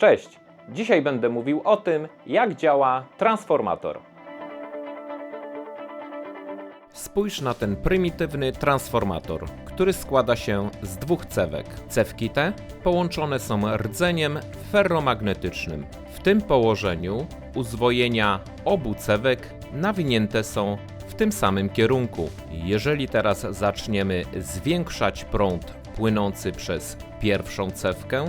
Cześć! Dzisiaj będę mówił o tym, jak działa transformator. Spójrz na ten prymitywny transformator, który składa się z dwóch cewek. Cewki te połączone są rdzeniem ferromagnetycznym. W tym położeniu uzwojenia obu cewek nawinięte są w tym samym kierunku. Jeżeli teraz zaczniemy zwiększać prąd płynący przez pierwszą cewkę,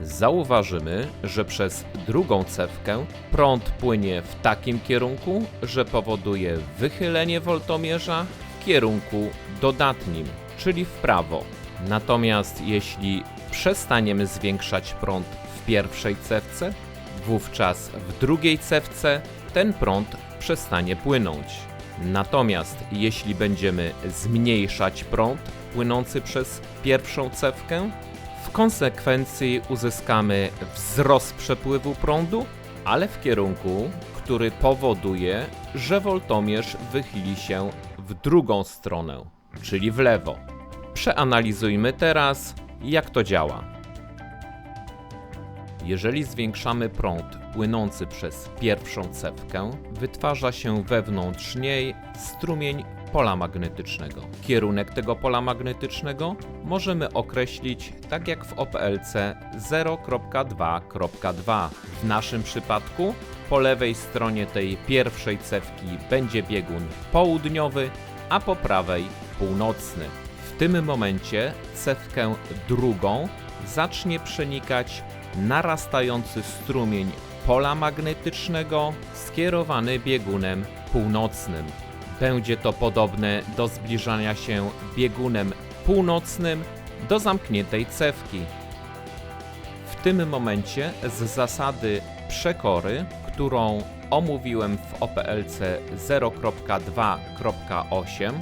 zauważymy, że przez drugą cewkę prąd płynie w takim kierunku, że powoduje wychylenie woltomierza w kierunku dodatnim, czyli w prawo. Natomiast jeśli przestaniemy zwiększać prąd w pierwszej cewce, wówczas w drugiej cewce ten prąd przestanie płynąć. Natomiast jeśli będziemy zmniejszać prąd płynący przez pierwszą cewkę, w konsekwencji uzyskamy wzrost przepływu prądu, ale w kierunku, który powoduje, że woltomierz wychyli się w drugą stronę, czyli w lewo. Przeanalizujmy teraz, jak to działa. Jeżeli zwiększamy prąd płynący przez pierwszą cewkę, wytwarza się wewnątrz niej strumień pola magnetycznego. Kierunek tego pola magnetycznego możemy określić tak jak w OPLC 0.2.2. W naszym przypadku po lewej stronie tej pierwszej cewki będzie biegun południowy, a po prawej północny. W tym momencie cewkę drugą zacznie przenikać narastający strumień pola magnetycznego skierowany biegunem północnym. Będzie to podobne do zbliżania się biegunem północnym do zamkniętej cewki. W tym momencie z zasady przekory, którą omówiłem w OPLC 0.2.8,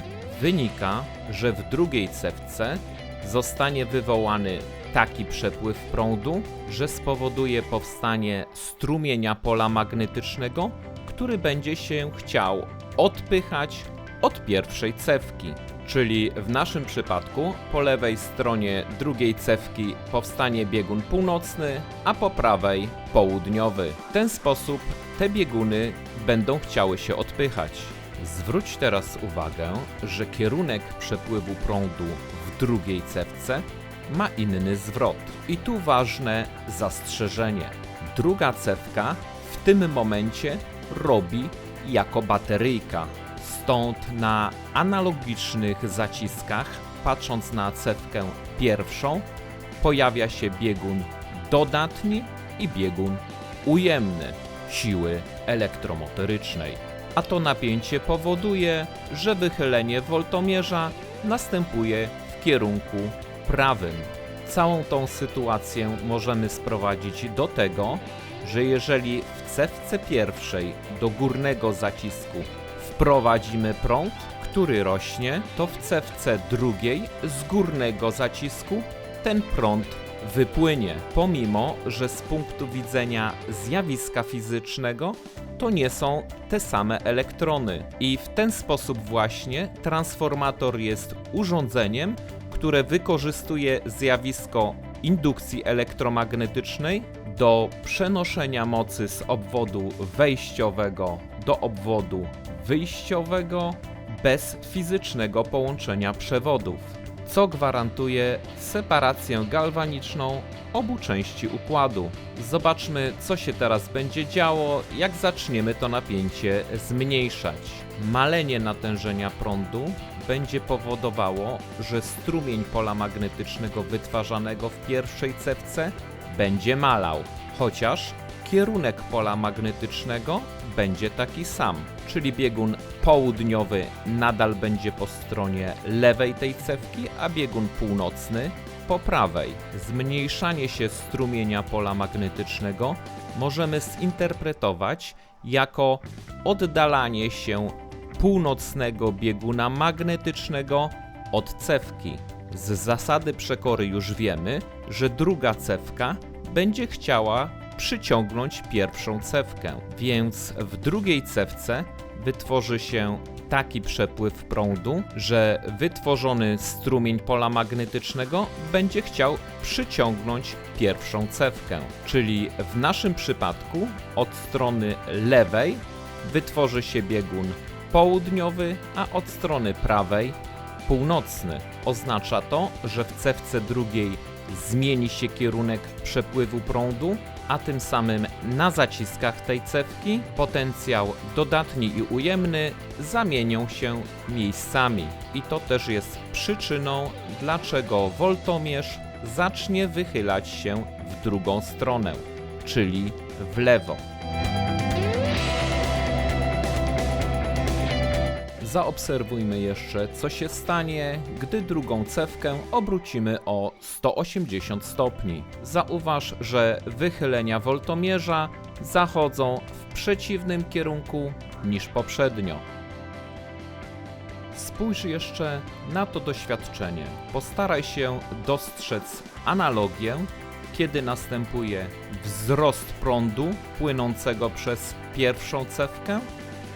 wynika, że w drugiej cewce zostanie wywołany taki przepływ prądu, że spowoduje powstanie strumienia pola magnetycznego, który będzie się chciał odpychać od pierwszej cewki. Czyli w naszym przypadku po lewej stronie drugiej cewki powstanie biegun północny, a po prawej południowy. W ten sposób te bieguny będą chciały się odpychać. Zwróć teraz uwagę, że kierunek przepływu prądu w drugiej cewce ma inny zwrot. I tu ważne zastrzeżenie. Druga cewka w tym momencie robi jako bateryjka. Stąd na analogicznych zaciskach, patrząc na cewkę pierwszą, pojawia się biegun dodatni i biegun ujemny siły elektromotorycznej. A to napięcie powoduje, że wychylenie woltomierza następuje w kierunku prawym. Całą tą sytuację możemy sprowadzić do tego, że jeżeli w cewce pierwszej do górnego zacisku wprowadzimy prąd, który rośnie, to w cewce drugiej z górnego zacisku ten prąd wypłynie, pomimo że z punktu widzenia zjawiska fizycznego to nie są te same elektrony. I w ten sposób właśnie transformator jest urządzeniem, które wykorzystuje zjawisko indukcji elektromagnetycznej do przenoszenia mocy z obwodu wejściowego do obwodu wyjściowego bez fizycznego połączenia przewodów, co gwarantuje separację galwaniczną obu części układu. Zobaczmy, co się teraz będzie działo, jak zaczniemy to napięcie zmniejszać. Malenie natężenia prądu będzie powodowało, że strumień pola magnetycznego wytwarzanego w pierwszej cewce będzie malał, chociaż kierunek pola magnetycznego będzie taki sam, czyli biegun południowy nadal będzie po stronie lewej tej cewki, a biegun północny po prawej. Zmniejszanie się strumienia pola magnetycznego możemy zinterpretować jako oddalanie się północnego bieguna magnetycznego od cewki. Z zasady przekory już wiemy, że druga cewka będzie chciała przyciągnąć pierwszą cewkę, więc w drugiej cewce wytworzy się taki przepływ prądu, że wytworzony strumień pola magnetycznego będzie chciał przyciągnąć pierwszą cewkę. Czyli w naszym przypadku od strony lewej wytworzy się biegun południowy, a od strony prawej północny. Oznacza to, że w cewce drugiej zmieni się kierunek przepływu prądu, a tym samym na zaciskach tej cewki potencjał dodatni i ujemny zamienią się miejscami. I to też jest przyczyną, dlaczego woltomierz zacznie wychylać się w drugą stronę, czyli w lewo. Zaobserwujmy jeszcze, co się stanie, gdy drugą cewkę obrócimy o 180 stopni. Zauważ, że wychylenia woltomierza zachodzą w przeciwnym kierunku niż poprzednio. Spójrz jeszcze na to doświadczenie. Postaraj się dostrzec analogię, kiedy następuje wzrost prądu płynącego przez pierwszą cewkę,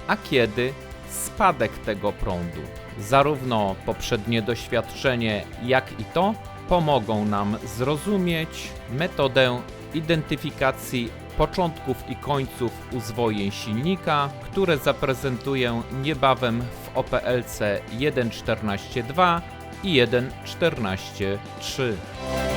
a kiedy spadek tego prądu. Zarówno poprzednie doświadczenie, jak i to pomogą nam zrozumieć metodę identyfikacji początków i końców uzwojeń silnika, które zaprezentuję niebawem w OPLC 1.14.2 i 1.14.3.